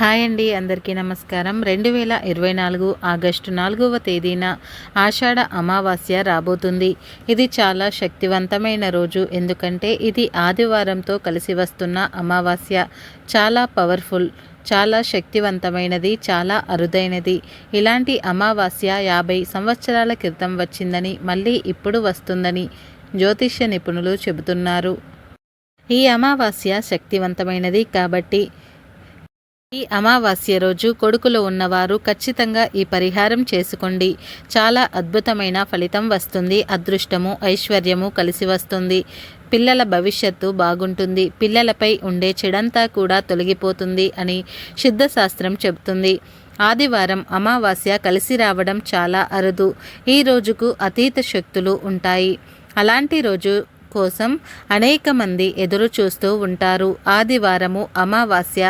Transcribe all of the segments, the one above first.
Hi అండి అందరికీ నమస్కారం. రెండు వేల ఇరవై నాలుగు ఆగస్టు నాలుగవ తేదీన ఆషాఢ అమావాస్య రాబోతుంది. ఇది చాలా శక్తివంతమైన రోజు ఎందుకంటే ఇది ఆదివారంతో కలిసి వస్తున్న అమావాస్య. చాలా పవర్ఫుల్ చాలా శక్తివంతమైనది చాలా అరుదైనది. ఇలాంటి అమావాస్య యాభై సంవత్సరాల క్రితం వచ్చిందని మళ్ళీ ఇప్పుడు వస్తుందని జ్యోతిష్య నిపుణులు చెబుతున్నారు. ఈ అమావాస్య శక్తివంతమైనది కాబట్టి ఈ అమావాస్య రోజు కొడుకులు ఉన్నవారు ఖచ్చితంగా ఈ పరిహారం చేసుకోండి. చాలా అద్భుతమైన ఫలితం వస్తుంది. అదృష్టము ఐశ్వర్యము కలిసి వస్తుంది. పిల్లల భవిష్యత్తు బాగుంటుంది. పిల్లలపై ఉండే చెడంతా కూడా తొలగిపోతుంది అని సిద్ధశాస్త్రం చెబుతుంది. ఆదివారం అమావాస్య కలిసి రావడం చాలా అరుదు. ఈ రోజుకు అతీత శక్తులు ఉంటాయి. అలాంటి రోజు కోసం అనేక మంది ఎదురు చూస్తూ ఉంటారు. ఆదివారము అమావాస్య.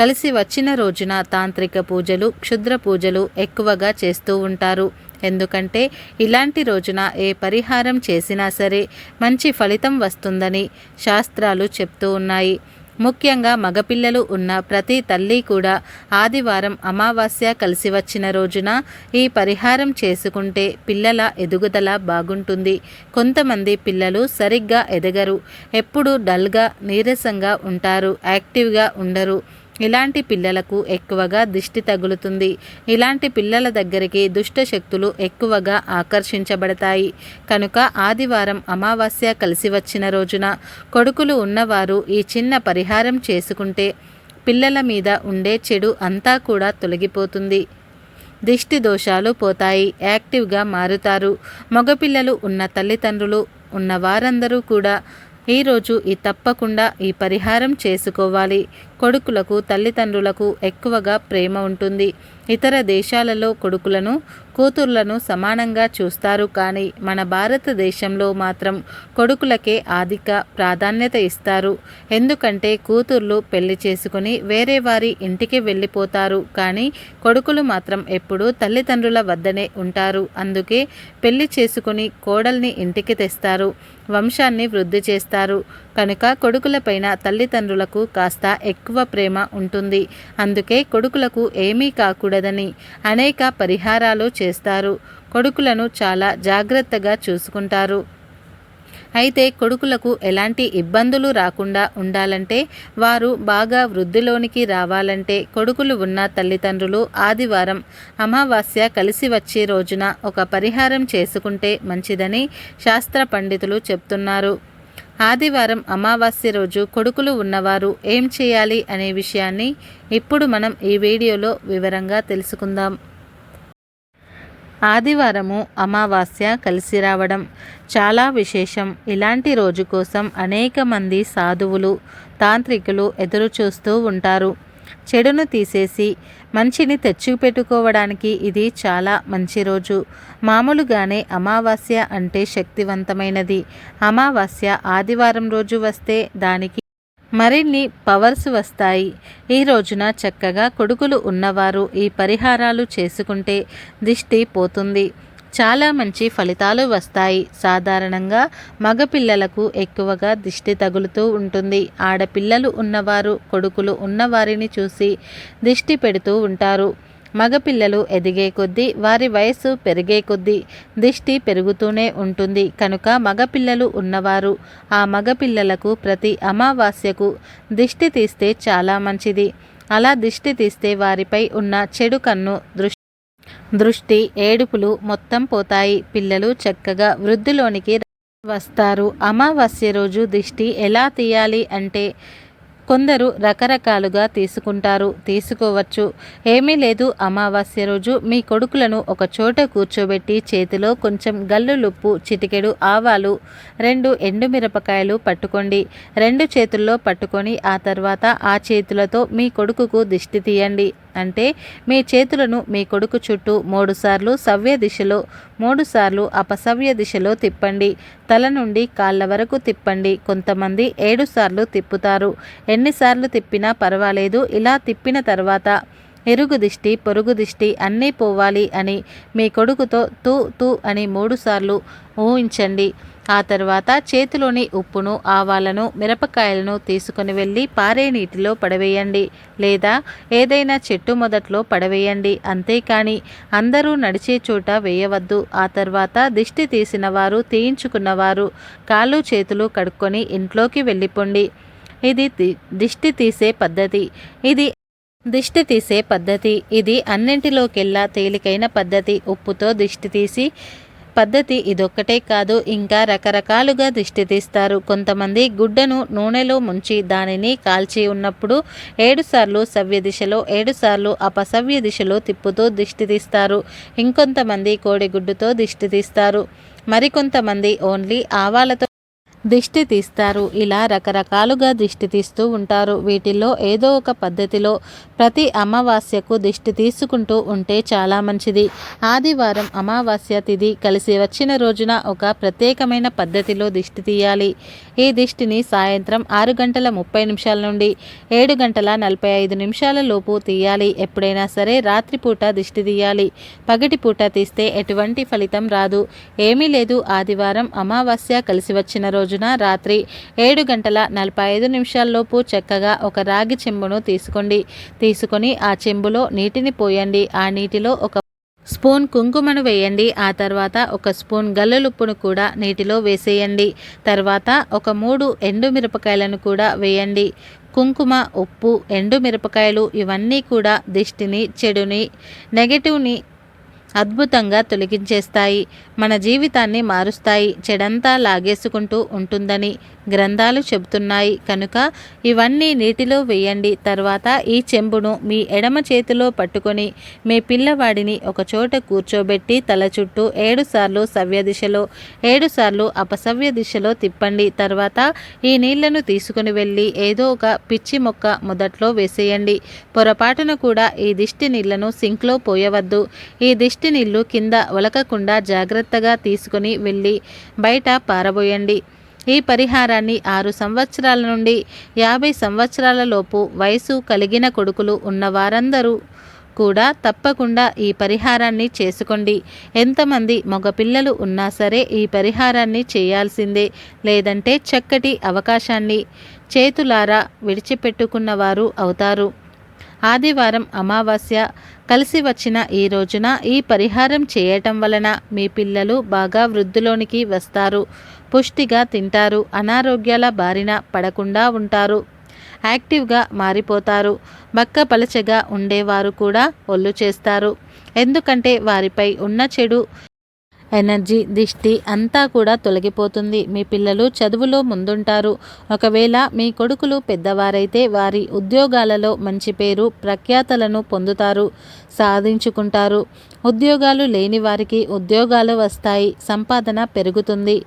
కలిసి వచ్చిన రోజున తాంత్రిక పూజలు క్షుద్ర పూజలు ఎక్కువగా చేస్తూ ఉంటారు. ఎందుకంటే ఇలాంటి రోజున ఏ పరిహారం చేసినా సరే మంచి ఫలితం వస్తుందని శాస్త్రాలు చెప్తూ ఉన్నాయి. ముఖ్యంగా మగపిల్లలు ఉన్న ప్రతి తల్లి కూడా ఆదివారం అమావాస్య కలిసి వచ్చిన రోజున ఈ పరిహారం చేసుకుంటే పిల్లల ఎదుగుదల బాగుంటుంది. కొంతమంది పిల్లలు సరిగ్గా ఎదగరు. ఎప్పుడూ డల్గా నీరసంగా ఉంటారు. యాక్టివ్గా ఉండరు. ఇలాంటి పిల్లలకు ఎక్కువగా దిష్టి తగులుతుంది. ఇలాంటి పిల్లల దగ్గరికి దుష్ట శక్తులు ఎక్కువగా ఆకర్షించబడతాయి. కనుక ఆదివారం అమావాస్య కలిసి వచ్చిన రోజున కొడుకులు ఉన్నవారు ఈ చిన్న పరిహారం చేసుకుంటే పిల్లల మీద ఉండే చెడు అంతా కూడా తొలగిపోతుంది. దిష్టి దోషాలు పోతాయి. యాక్టివ్గా మారుతారు. మగపిల్లలు ఉన్న తల్లిదండ్రులు ఉన్న వారందరూ కూడా ఈరోజు ఈ తప్పకుండా ఈ పరిహారం చేసుకోవాలి. కొడుకులకు తల్లిదండ్రులకు ఎక్కువగా ప్రేమ ఉంటుంది. ఇతర దేశాలలో కొడుకులను కూతుర్లను సమానంగా చూస్తారు. కానీ మన భారతదేశంలో మాత్రం కొడుకులకే ఆధిక ప్రాధాన్యత ఇస్తారు. ఎందుకంటే కూతుర్లు పెళ్ళి చేసుకుని వేరే వారి ఇంటికి వెళ్ళిపోతారు. కానీ కొడుకులు మాత్రం ఎప్పుడూ తల్లిదండ్రుల వద్దనే ఉంటారు. అందుకే పెళ్ళి చేసుకుని కోడల్ని ఇంటికి తెస్తారు. వంశాన్ని వృద్ధి చేస్తారు. కనుక కొడుకులపైన తల్లిదండ్రులకు కాస్త ఎక్కువ ప్రేమ ఉంటుంది. అందుకే కొడుకులకు ఏమీ కాకూడదని అనేక పరిహారాలు చేస్తారు. కొడుకులను చాలా జాగ్రత్తగా చూసుకుంటారు. అయితే కొడుకులకు ఎలాంటి ఇబ్బందులు రాకుండా ఉండాలంటే వారు బాగా వృద్ధిలోనికి రావాలంటే కొడుకులు ఉన్న తల్లిదండ్రులు ఆదివారం అమావాస్య కలిసి వచ్చే రోజున ఒక పరిహారం చేసుకుంటే మంచిదని శాస్త్ర పండితులు చెప్తున్నారు. ఆదివారం అమావాస్య రోజు కొడుకులు ఉన్నవారు ఏం చేయాలి అనే విషయాన్ని ఇప్పుడు మనం ఈ వీడియోలో వివరంగా తెలుసుకుందాం. ఆదివారము అమావాస్య కలిసి రావడం చాలా విశేషం. ఇలాంటి రోజు కోసం అనేక మంది సాధువులు తాంత్రికులు ఎదురు చూస్తూ ఉంటారు. చెడును తీసేసి మంచిని తెచ్చిపెట్టుకోవడానికి ఇది చాలా మంచి రోజు. మామూలుగానే అమావాస్య అంటే శక్తివంతమైనది. అమావాస్య ఆదివారం రోజు వస్తే దానికి మరిన్ని పవర్స్ వస్తాయి. ఈ రోజున చక్కగా కొడుకులు ఉన్నవారు ఈ పరిహారాలు చేసుకుంటే దిష్టి పోతుంది. చాలా మంచి ఫలితాలు వస్తాయి. సాధారణంగా మగపిల్లలకు ఎక్కువగా దిష్టి తగులుతూ ఉంటుంది. ఆడపిల్లలు ఉన్నవారు కొడుకులు ఉన్నవారిని చూసి దిష్టి పెడుతూ ఉంటారు. మగపిల్లలు ఎదిగే కొద్దీ వారి వయసు పెరిగే కొద్దీ దిష్టి పెరుగుతూనే ఉంటుంది. కనుక మగపిల్లలు ఉన్నవారు ఆ మగపిల్లలకు ప్రతి అమావాస్యకు దిష్టి తీస్తే చాలా మంచిది. అలా దిష్టి తీస్తే వారిపై ఉన్న చెడు కన్ను దృష్టి దృష్టి ఏడుపులు మొత్తం పోతాయి. పిల్లలు చక్కగా వృద్ధిలోనికి వస్తారు. అమావాస్య రోజు దిష్టి ఎలా తీయాలి అంటే కొందరు రకరకాలుగా తీసుకుంటారు. తీసుకోవచ్చు. ఏమీ లేదు. అమావాస్య రోజు మీ కొడుకులను ఒక చోట కూర్చోబెట్టి చేతిలో కొంచెం గల్లులుప్పు చిటికెడు ఆవాలు రెండు ఎండుమిరపకాయలు పట్టుకోండి. రెండు చేతుల్లో పట్టుకొని ఆ తర్వాత ఆ చేతులతో మీ కొడుకుకు దిష్టి తీయండి. అంటే మీ చేతులను మీ కొడుకు చుట్టూ మూడుసార్లు సవ్య దిశలో మూడుసార్లు అపసవ్య దిశలో తిప్పండి. తల నుండి కాళ్ళ వరకు తిప్పండి. కొంతమంది ఏడు సార్లు తిప్పుతారు. ఎన్నిసార్లు తిప్పినా పర్వాలేదు. ఇలా తిప్పిన తర్వాత ఎరుగు దిష్టి పొరుగు దిష్టి అన్నీ పోవాలి అని మీ కొడుకుతో తూ తూ అని మూడుసార్లు ఊహించండి. ఆ తర్వాత చేతిలోని ఉప్పును ఆవాలను మిరపకాయలను తీసుకొని వెళ్ళి పారే నీటిలో పడవేయండి. లేదా ఏదైనా చెట్టు మొదట్లో పడవేయండి. అంతేకాని అందరూ నడిచే చోట వేయవద్దు. ఆ తర్వాత దిష్టి తీసిన వారు తీయించుకున్నవారు కాళ్ళు చేతులు కడుక్కొని ఇంట్లోకి వెళ్ళిపోండి. ఇది దిష్టి తీసే పద్ధతి. ఇది దిష్టి తీసే పద్ధతి. ఇది అన్నింటిలోకెల్లా తేలికైన పద్ధతి. ఉప్పుతో దిష్టి తీసి పద్ధతి ఇదొక్కటే కాదు ఇంకా రకరకాలుగా దిష్టి తీస్తారు. కొంతమంది గుడ్డను నూనెలో ముంచి దానిని కాల్చి ఉన్నప్పుడు ఏడుసార్లు సవ్య దిశలో ఏడుసార్లు అపసవ్య దిశలో తిప్పుతూ దిష్టి తీస్తారు. ఇంకొంతమంది కోడిగుడ్డుతో దిష్టి తీస్తారు. మరికొంతమంది ఓన్లీ ఆవాలతో దిష్టి తీస్తారు. ఇలా రకరకాలుగా దిష్టి తీస్తూ ఉంటారు. వీటిల్లో ఏదో ఒక పద్ధతిలో ప్రతి అమావాస్యకు దిష్టి తీసుకుంటూ ఉంటే చాలా మంచిది. ఆదివారం అమావాస్య తిథి కలిసి వచ్చిన రోజున ఒక ప్రత్యేకమైన పద్ధతిలో దిష్టి తీయాలి. ఈ దిష్టిని సాయంత్రం ఆరు గంటల ముప్పై నిమిషాల నుండి ఏడు గంటల నలభై ఐదు నిమిషాల లోపు తీయాలి. ఎప్పుడైనా సరే రాత్రిపూట దిష్టి తీయాలి. పగటిపూట తీస్తే ఎటువంటి ఫలితం రాదు. ఏమీ లేదు. ఆదివారం అమావాస్య కలిసి వచ్చిన రోజు రోజున రాత్రి ఏడు గంటల నలభై ఐదు నిమిషాల్లోపు చక్కగా ఒక రాగి చెంబును తీసుకోండి. తీసుకొని ఆ చెంబులో నీటిని పోయండి. ఆ నీటిలో ఒక స్పూన్ కుంకుమను వేయండి. ఆ తర్వాత ఒక స్పూన్ గల్లులుప్పును కూడా నీటిలో వేసేయండి. తర్వాత ఒక మూడు ఎండు మిరపకాయలను కూడా వేయండి. కుంకుమ ఉప్పు ఎండు మిరపకాయలు ఇవన్నీ కూడా దిష్టిని చెడుని నెగటివ్ని అద్భుతంగా తొలగించేస్తాయి. మన జీవితాన్ని మారుస్తాయి. చెడంతా లాగేసుకుంటూ ఉంటుందని గ్రంథాలు చెబుతున్నాయి. కనుక ఇవన్నీ నీటిలో వేయండి. తర్వాత ఈ చెంబును మీ ఎడమ చేతిలో పట్టుకొని మీ పిల్లవాడిని ఒక చోట కూర్చోబెట్టి తల చుట్టూ ఏడుసార్లు సవ్య దిశలో ఏడుసార్లు అపసవ్య దిశలో తిప్పండి. తర్వాత ఈ నీళ్ళను తీసుకుని వెళ్ళి ఏదో ఒక పిచ్చి మొక్క మొదట్లో వేసేయండి. పొరపాటున కూడా ఈ దిష్టి నీళ్ళను సింక్లో పోయవద్దు. ఈ దిష్టి నీళ్ళు కింద ఒలకకుండా జాగ్రత్తగా తీసుకుని వెళ్ళి బయట పారబోయండి. ఈ పరిహారాన్ని ఆరు సంవత్సరాల నుండి యాభై సంవత్సరాల లోపు వయసు కలిగిన కొడుకులు ఉన్న వారందరూ కూడా తప్పకుండా ఈ పరిహారాన్ని చేసుకోండి. ఎంతమంది మగపిల్లలు ఉన్నా సరే ఈ పరిహారాన్ని చేయాల్సిందే. లేదంటే చక్కటి అవకాశాన్ని చేతులారా విడిచిపెట్టుకున్నవారు అవుతారు. ఆదివారం అమావాస్య కలిసి వచ్చిన ఈ రోజున ఈ పరిహారం చేయటం వలన మీ పిల్లలు బాగా వృద్ధిలోనికి వస్తారు. పుష్టిగా తింటారు. అనారోగ్యాల బారిన పడకుండా ఉంటారు. యాక్టివ్గా మారిపోతారు. బక్క పలచగా ఉండేవారు కూడా ఒళ్ళు చేస్తారు. ఎందుకంటే వారిపై ఉన్న చెడు ఎనర్జీ దిష్టి అంతా కూడా తొలగిపోతుంది. మీ పిల్లలు చదువులో ముందుంటారు. ఒకవేళ మీ కొడుకులు పెద్దవారైతే వారి ఉద్యోగాలలో మంచి పేరు ప్రఖ్యాతలను పొందుతారు సాధించుకుంటారు. ఉద్యోగాలు లేని వారికి ఉద్యోగాలు వస్తాయి సంపాదన పెరుగుతుంది.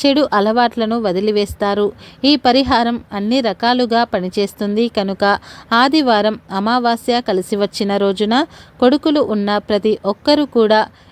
చెడు అలవాట్లను వదిలివేస్తారు. ఈ పరిహారం అన్ని రకాలుగా పనిచేస్తుంది కనుక ఆదివారం అమావాస్య కలిసి వచ్చిన రోజున కొడుకులు ఉన్న ప్రతి ఒక్కరూ కూడా